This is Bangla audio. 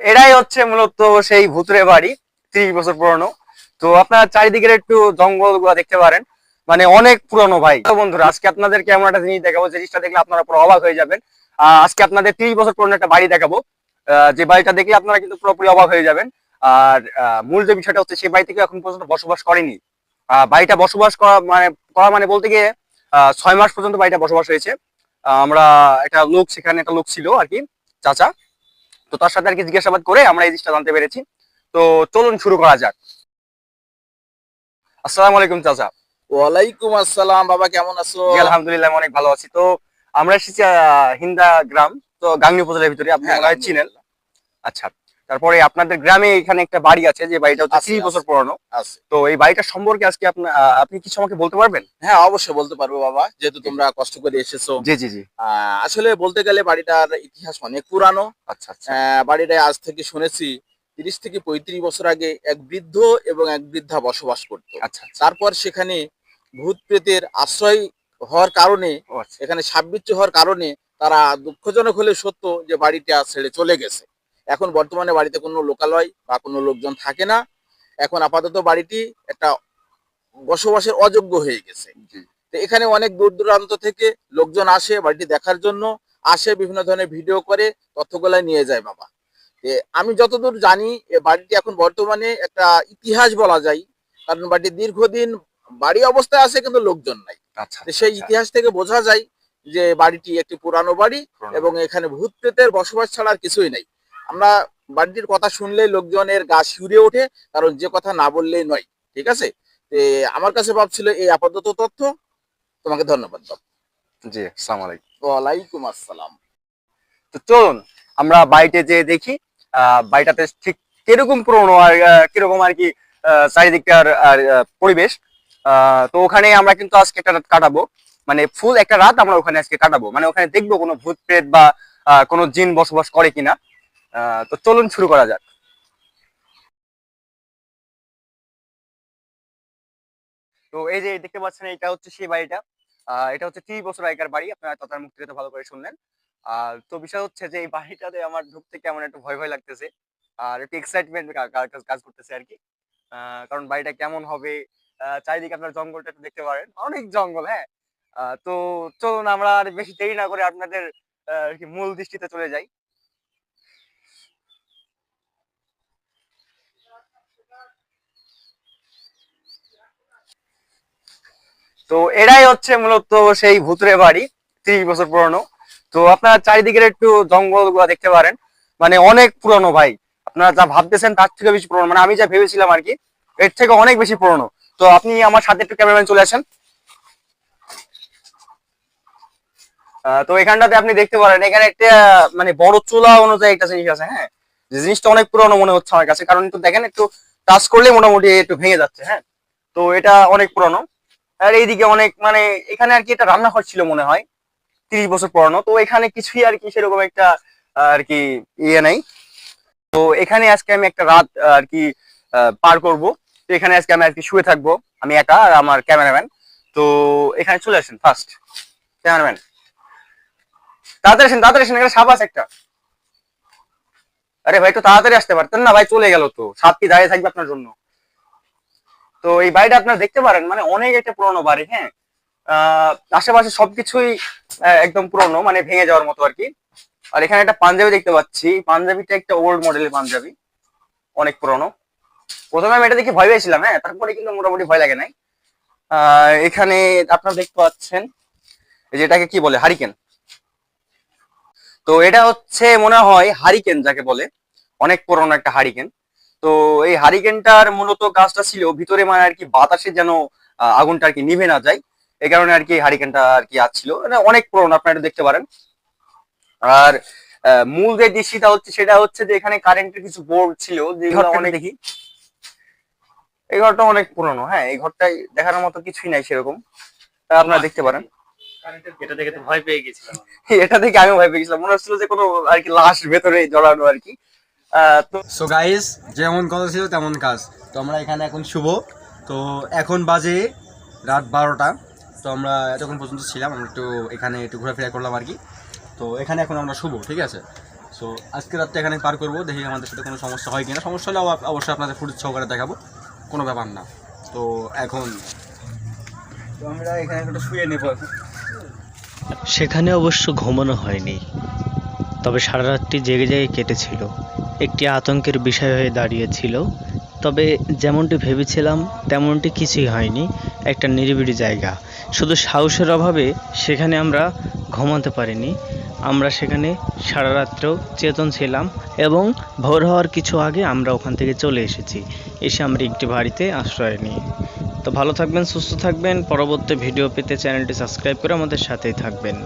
এটাই হচ্ছে মূলত সেই ভুতুরে বাড়ি, ত্রিশ বছর পুরনো। তো আপনারা চারিদিকের একটু জঙ্গলগুলা দেখতে পারেন। মানে অনেক পুরনো ভাই। বন্ধুরা, আজকে আপনাদেরকে এমন একটা জিনিস দেখাবো জিনিসটা দেখলে আপনারা পুরো অবাক হয়ে যাবেন। আজকে আপনাদের ত্রিশ বছর পুরনো একটা বাড়ি দেখাবো। যে বাড়িটা দেখলে আপনারা কিন্তু পুরোপুরি অবাক হয়ে যাবেন। আর মূল যে বিষয়টা হচ্ছে, সেই বাড়িতে এখন পর্যন্ত বসবাস করেনি। বাড়িটা বসবাস করা মানে করা মানে বলতে গিয়ে ছয় মাস পর্যন্ত বাড়িটা বসবাস হয়েছে। আমরা একটা লোক, সেখানে একটা লোক ছিল আর কি, চাচা। তো তার সাথে আর কি জিজ্ঞাসাবাদ করে আমরা এই জিনিসটা জানতে পেরেছি। তো চলুন শুরু করা যাক। আসসালামু আলাইকুম চাচা। ওয়ালাইকুম আসসালাম বাবা কেমন আছো? আলহামদুলিল্লাহ আমি অনেক ভালো আছি। তো আমরা এসেছি আহ, হিন্দা গ্রাম তো গাঙ্গি উপজেলার ভিতরে আপনি হ্যাঁ, চিনেন। আচ্ছা তারপরে আপনাদের গ্রামে এখানে একটা বাড়ি আছে যে বাড়িটা হচ্ছে ত্রিশ বছর পুরনো। আছে। তো এই বাড়িটা সম্পর্কে আজকে আপনা- কিছু আমাকে বলতে পারবেন? হ্যাঁ অবশ্যই বলতে পারব বাবা যেহেতু তোমরা কষ্ট করে এসেছ। জি জি জি। আসলে বলতে গেলে বাড়িটার ইতিহাস অনেক পুরানো। আচ্ছা আচ্ছা। আহ, বাড়িটায় আজ থেকে শুনেছি তিরিশ থেকে পঁয়ত্রিশ বছর আগে এক বৃদ্ধ এবং এক বৃদ্ধা বসবাস করতো। আচ্ছা আচ্ছা। তারপর সেখানে ভূত প্রেতের আশ্রয় হওয়ার কারণে আচ্ছা। এখানে সাববিচ্ছু হওয়ার কারণে তারা দুঃখজনক হলে সত্য যে বাড়িটা ছেড়ে চলে গেছে। এখন বর্তমানে বাড়িতে কোনো লোকালয় বা কোনো লোকজন থাকে না। এখন আপাতত বাড়িটি একটা বসবাসের অযোগ্য হয়ে গেছে। তো এখানে অনেক দূর দূরান্ত থেকে লোকজন আসে বাড়িটি দেখার জন্য। আসে বিভিন্ন ধরনের ভিডিও করে তথ্যগুলা নিয়ে যায় বাবা। আমি যতদূর জানি এ বাড়িটি এখন বর্তমানে একটা ইতিহাস বলা যায়। কারণ বাড়িটি দীর্ঘদিন বাড়ি অবস্থায় আছে কিন্তু লোকজন নাই। আচ্ছা সেই ইতিহাস থেকে বোঝা যায় যে বাড়িটি একটি পুরানো বাড়ি এবং এখানে ভূত প্রেতের বসবাস ছাড়া আর কিছুই নাই। আমরা বাড়িটির কথা শুনলেই লোকজনের গা শিউরে ওঠে কারণ যে কথা না বললেই নয় ঠিক আছে? আমার কাছে ভাবছিল এই আপাতত তথ্য তোমাকে ধন্যবাদ। জি আসসালামু আলাইকুম। ওয়ালাইকুম আসসালাম। তো চলুন আমরা বাড়িতে যে দেখি আহ, বাড়িটাতে ঠিক কীরকম পুরনো আর কীরকম আর কি আহ, চারিদিককার আর পরিবেশ। আহ, তো ওখানে আমরা কিন্তু আজকে একটা রাত কাটাবো। মানে ফুল একটা রাত আমরা ওখানে আজকে কাটাবো। মানে ওখানে দেখব কোনো ভূত প্রেত বা কোনো জিন বসবাস করে কিনা। তো চলুন শুরু করা যাক। তো এই যে দেখতে পাচ্ছেন, এটা হচ্ছে সেই বাড়িটা। এটা হচ্ছে ত্রিশ বছর আগেকার বাড়ি। আপনারা তাতার মুখ থেকে তো ভালো করে শুনলেন। আর তো বিষয় হচ্ছে যে এই বাড়িটাতে আমার ঢুকতে কেমন একটু ভয় ভয় লাগতেছে আর একটু এক্সাইটমেন্ট কাজ করতেছে আর কি। কারণ বাড়িটা কেমন হবে? চারিদিকে আপনার জঙ্গলটা একটু দেখতে পারেন। অনেক জঙ্গল হ্যাঁ। তো চলুন, আমরা আর বেশি দেরি না করে আপনাদের মূল দৃষ্টিতে চলে যাই। তো এটাই হচ্ছে মূলত সেই ভুতুরে বাড়ি, ত্রিশ বছর পুরনো। তো আপনারা চারিদিকের একটু জঙ্গলগুলা দেখতে পারেন। মানে অনেক পুরনো ভাই। আপনারা যা ভাবতেছেন তার থেকে বেশি পুরনো। মানে আমি যা ভেবেছিলাম আর কি, এর থেকে অনেক বেশি পুরনো। তো আপনি আমার সাথে একটু ক্যামেরাম্যান চলে আসেন। তো এখানটাতে আপনি দেখতে পারেন, এখানে একটা মানে বড় চুলা অনুযায়ী একটা জিনিস আছে হ্যাঁ? যে জিনিসটা অনেক পুরনো মনে হচ্ছে আমার কাছে। কারণ একটু দেখেন, একটু টাচ করলে মোটামুটি একটু ভেঙে যাচ্ছে হ্যাঁ? তো এটা অনেক পুরনো। আর এইদিকে অনেক মানে এখানে আর কি একটা রান্নাঘর ছিল মনে হয়, তিরিশ বছর পুরানো। তো এখানে কিছুই আর কি সেরকম একটা আর কি ইয়ে নেই। তো এখানে আজকে আমি একটা রাত আর কি পার করব। তো এখানে আজকে আমি আর কি শুয়ে থাকব, আমি একা আর আমার ক্যামেরাম্যান। তো এখানে চলে আসেন ফার্স্ট ক্যামেরাম্যান। তাড়াতাড়ি আসেন তাড়াতাড়ি আসেন, এখানে আছে একটা। আরে ভাই, একটু তাড়াতাড়ি আসতে পারতেন না, ভাই, চলে গেল তো। সাপ কি দাঁড়িয়ে থাকবে আপনার জন্য? তো এই বাড়িটা আপনারা দেখতে পারেন মানে অনেক একটা পুরনো বাড়ি হ্যাঁ? আহ, আশেপাশে সবকিছুই একদম পুরনো মানে ভেঙে যাওয়ার মতো আর কি। আর এখানে একটা পাঞ্জাবি দেখতে পাচ্ছি। পাঞ্জাবিটা একটা ওল্ড মডেলের পাঞ্জাবি অনেক পুরনো। প্রথমে আমি এটা দেখে ভয় পেয়েছিলাম হ্যাঁ? তারপরে কিন্তু মোটামুটি ভয় লাগে নাই। আহ, এখানে আপনারা দেখতে পাচ্ছেন যে এটাকে কি বলে? হারিকেন। তো এটা হচ্ছে মনে হয় হারিকেন যাকে বলে। অনেক পুরনো একটা হারিকেন। তো এই হারিকেনটার মূলত কাজটা ছিল ভিতরে মানে আর কি বাতাসে যেন আগুনটা আর কি নিভে না যায় এই কারণে আর কি হারিকেনটা আর কি আসছিল মানে অনেক পুরনো আপনারা এটা দেখতে পারেন। আর মূল যে দৃশ্যটা হচ্ছে সেটা হচ্ছে যে এখানে কারেন্টের কিছু বোর্ড ছিল যেগুলো অনেক দেখি। এই ঘরটা অনেক পুরনো হ্যাঁ এই ঘরটাই দেখার মতো কিছুই নাই সেরকম। আপনারা দেখতে পারেন। এটা দেখে তো ভয় পেয়ে গেছিলাম এটা দেখে আমি ভয় পেয়ে গেছিলাম। মনে হচ্ছিল যে কোনো আর কি লাশ ভেতরে জড়ানো আর কি। সো গাইস যেমন কথা ছিল তেমন কাজ। তো আমরা এখানে এখন শুভ তো এখন বাজে রাত বারোটা। তো আমরা এতক্ষণ পর্যন্ত ছিলাম, আমরা একটু এখানে একটু ঘোরাফেরা করলাম আর কি। তো এখানে এখন আমরা শুভ ঠিক আছে? সো আজকে রাতটা এখানে পার করব, দেখি আমাদের সাথে কোনো সমস্যা হয় কিনা। সমস্যা হলে অবশ্যই আপনাদের ফুটেজ সহকারে দেখাবো। কোনো ব্যাপার না। তো এখন আমরা এখানে একটা শুয়ে নেব। সেখানে অবশ্য ঘুমানো হয়নি, তবে সারা রাতটি জেগে জেগে কেটেছিল। একটি আতঙ্কের বিষয় হয়ে দাঁড়িয়েছিল। তবে যেমনটি ভেবেছিলাম, তেমনটি কিছুই হয়নি। একটা নিরিবিলি জায়গা। শুধু সাহসের অভাবে সেখানে আমরা ঘুমাতে পারিনি। আমরা সেখানে সারা রাত্রেও চেতন ছিলাম এবং ভোর হওয়ার কিছু আগে আমরা ওখান থেকে চলে এসেছি। এসে আমরা একটি বাড়িতে আশ্রয় নিই। তো ভালো থাকবেন, সুস্থ থাকবেন। পরবর্তী ভিডিও পেতে চ্যানেলটি সাবস্ক্রাইব করে আমাদের সাথেই থাকবেন।